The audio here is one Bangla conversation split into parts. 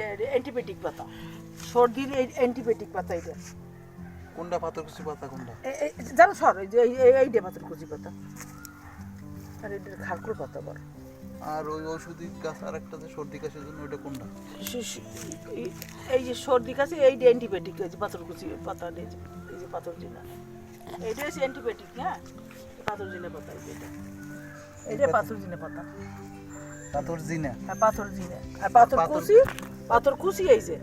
অ্যান্টিবায়োটিক পাতা। সর্দির অ্যান্টিবায়োটিক পাতা এটা। কোনটা পাথরকুচি পাতা কোনটা? জানো সর এই যে এই- এই- এই ডে কুচি পাতা। আর এটা খারকুর পাতা বড় আর ওই ঔষধি গাছ আর একটা যে সর্দি কাশির জন্য ওটা কোনটা? এই- এই যে সর্দি কাছে এই যে অ্যান্টিবায়োটিক এই যে পাথর কুচি পাতা এই যে এই যে পাথর জিনা এইটা হচ্ছে অ্যান্টিবায়োটিক হ্যাঁ পাথর জিনা পাতা এটা। এটা পাথর জিনা পাতা। পাথর জিনা। আর পাথর জিনা। আর পাথর পাথর- কুচি পাথর কুচি এই যে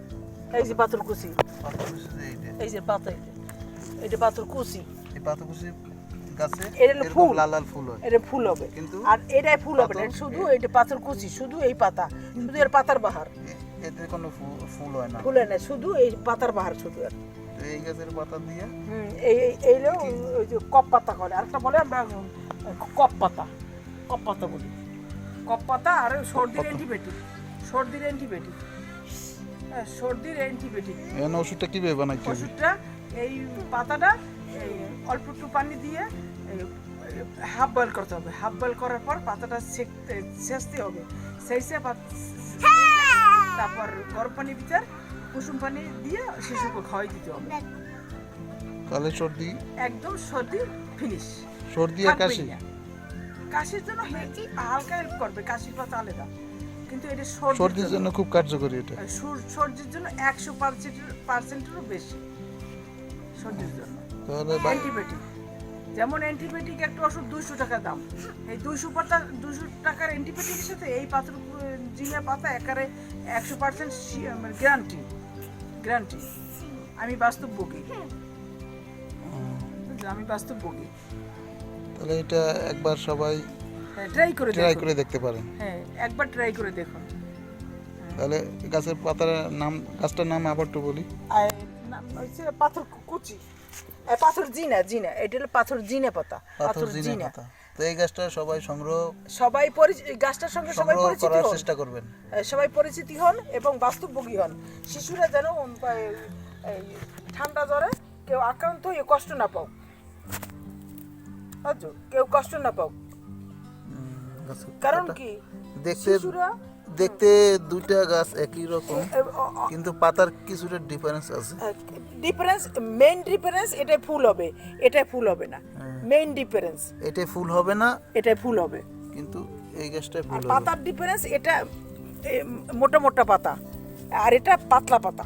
এই যে পাথর কুচি। এইটা এই যে। পাতা এই যে পাথর কুচি। এই গাছে এটা ফুল। লাল লাল ফুল হয়। এটা ফুল হবে। কিন্তু আর এটাই ফুল হবে না পাথর- শুধু এটা পাথর কুচি শুধু এই পাতা শুধু এর পাতার বাহার। এতে কোনো ফুল হয় না। ফুলে না শুধু এই পাতার বাহার শুধু তো এই গাছের পাতা দিয়ে হুম, এই এই ওই যে কপ পাতা করে আরেকটা বলে আমরা উম, কপ পাতা কপ পাতা বলি। কপ পাতা আর সর্দির অ্যান্টিবায়োটিক সর্দির অ্যান্টিবায়োটিক। হ্যাঁ সর্দির অ্যান্টিবায়োটিক। এখানে ওষুধটা কীভাবে বানাইতে হবে? ওষুধটা এই পাতাটা অল্প একটু পানি দিয়ে হাফ বয়েল করতে হবে। হাফ বয়েল করার পর পাতাটা সেকতে সেচতে হবে। সেইসে তারপর গরম পানির ভিতর কুসুম পানি দিয়ে শিশুকে খাওয়াই দিতে হবে। তাহলে সর্দি? একদম সর্দি ফিনিশ সর্দি আর কাশি? কাশির জন্য হালকা হেল্প করবে কাশির পাতা আলাদা। কিন্তু এটা সর্দির জন্য। খুব কার্যকরী এটা। সুর- সর্দির জন্য একশো পার্সেন্ট পার্সেন্টেরও বেশি সর্দির জন্য। তাহলে অ্যান্টিবায়োটিক। যেমন অ্যান্টিবায়োটিক একটা ওষুধ দুইশো টাকা দাম। এই দুইশো পাতা দুইশো টাকার অ্যান্টিবায়োটিকের সাথে এই পাতার জিনিয়া পাতা একারে একশো পার্সেন্ট গ্যারান্টি গ্যারান্টি আমি বাস্তব বকি আমি বাস্তব বকি তাহলে এটা একবার সবাই ট্রাই করে ট্রাই করে দেখতে পারেন। হ্যাঁ একবার ট্রাই করে দেখুন। তাহলে গাছের পাতার নাম গাছটার নাম আবার একটু বলি। পাথর কুচি। পাথর জিনা জিনা। এটা হলো পাথর জিনা পাতা। পাথর জিনা পাতা। তো এই গাছটা সবাই সংগ্রহ সবাই পরিচিত গাছটার সঙ্গে সবাই পরিচিত করার হন। চেষ্টা করবেন। সবাই পরিচিতি হন এবং বাস্তবভোগী হন। শিশুরা যেন ঠান্ডা জ্বরে কেউ আক্রান্ত হয়ে কষ্ট না পাও। বুঝছ? কেউ কষ্ট না পাও। কারণ কি? দেখতে দেখতে দুইটা গাছ একই রকম কিন্তু পাতার কিছুটা ডিফারেন্স আছে। ডিফারেন্স মেইন ডিফারেন্স এটাই ফুল হবে। এটাই ফুল হবে না। মেইন ডিফারেন্স এটা ফুল হবে না এটাই ফুল হবে। কিন্তু এই গাছটা ফুল হবে। পাতার ডিফারেন্স এটা মোটা মোটা পাতা। আর এটা পাতলা পাতা।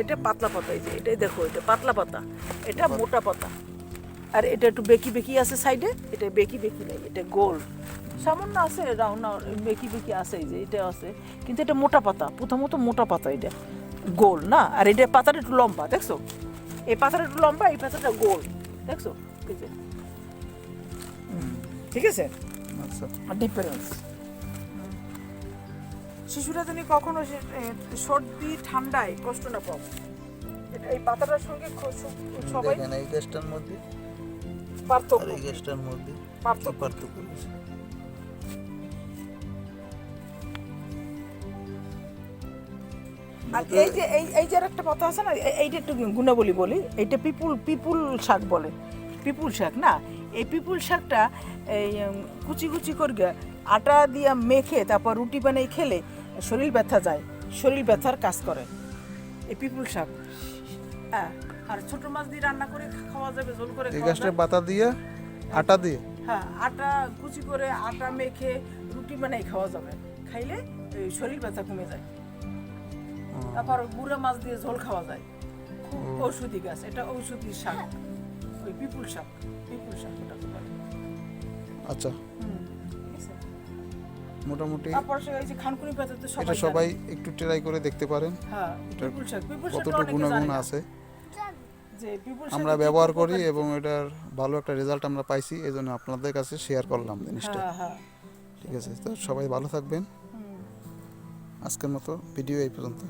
এটা পাতলা পাতা এই যে এটাই দেখো এটা পাতলা পাতা। এটা মোটা পাতা। আর এটা একটু বেকি বেকি আছে সাইডে এটা বেকি বেকি নেই এটা গোল। সামান্য আছে রাউন্ড বেকি বেকি আছে এই যে এটা আছে। কিন্তু এটা মোটা পাতা প্রথমত মোটা পাতা এটা। গোল না? আর এটা পাতাটা একটু লম্বা দেখছ? এই পাতাটা একটু লম্বা এই পাতাটা গোল দেখছ? ঠিক আছে? আচ্ছা। ডিফারেন্স শিশুরা যেন কখনো সর্দি ঠান্ডায় কষ্ট না পাও এই পাতাটার সঙ্গে সবাই এই গাছটার মধ্যে পার্থক্য। এই গাছটার মধ্যে পার্থক্য। পার্থক্য আর এই যে এই এই যে একটা পাতা আছে না এইটা একটু গুণাবলী বলি এইটা পিপুল পিপুল শাক বলে পিপুল শাক না? এই পিপুল শাকটা এই কুচি কুচি করে আটা দিয়া মেখে তারপর রুটি বানিয়ে খেলে শরীর ব্যথা যায় শরীর ব্যথার কাজ করে। এই পিপুল শাক। হ্যাঁ আর ছোট মাছ দিয়ে রান্না করে খাওয়া যাবে ঝোল করে এই গাছটার পাতা দিয়ে আটা দিয়ে? হ্যাঁ আটা কুচি করে আটা মেখে রুটি বানাই খাওয়া যাবে খাইলে শরীর ব্যথা কমে যায়। তারপর গুঁড়া মাছ দিয়ে ঝোল খাওয়া যায়। খুব ঔষধি গাছ এটা ঔষধি শাক। ওই পিপুল শাক পিপুল শাক ওটাকে বলে আচ্ছা? মোটামুটি খানকুনি পাতা তো এটা সবাই সবাই একটু ট্রাই করে দেখতে পারেন। হ্যাঁ শাক শাক কতটুকু গুণাগুণ আছে। আমরা ব্যবহার করি এবং এটার ভালো একটা রেজাল্ট আমরা পাইছি এই জন্য আপনাদের কাছে শেয়ার করলাম জিনিসটা। হ্যাঁ হ্যাঁ। ঠিক আছে তো সবাই ভালো থাকবেন। আজকের মতো ভিডিও এই পর্যন্ত।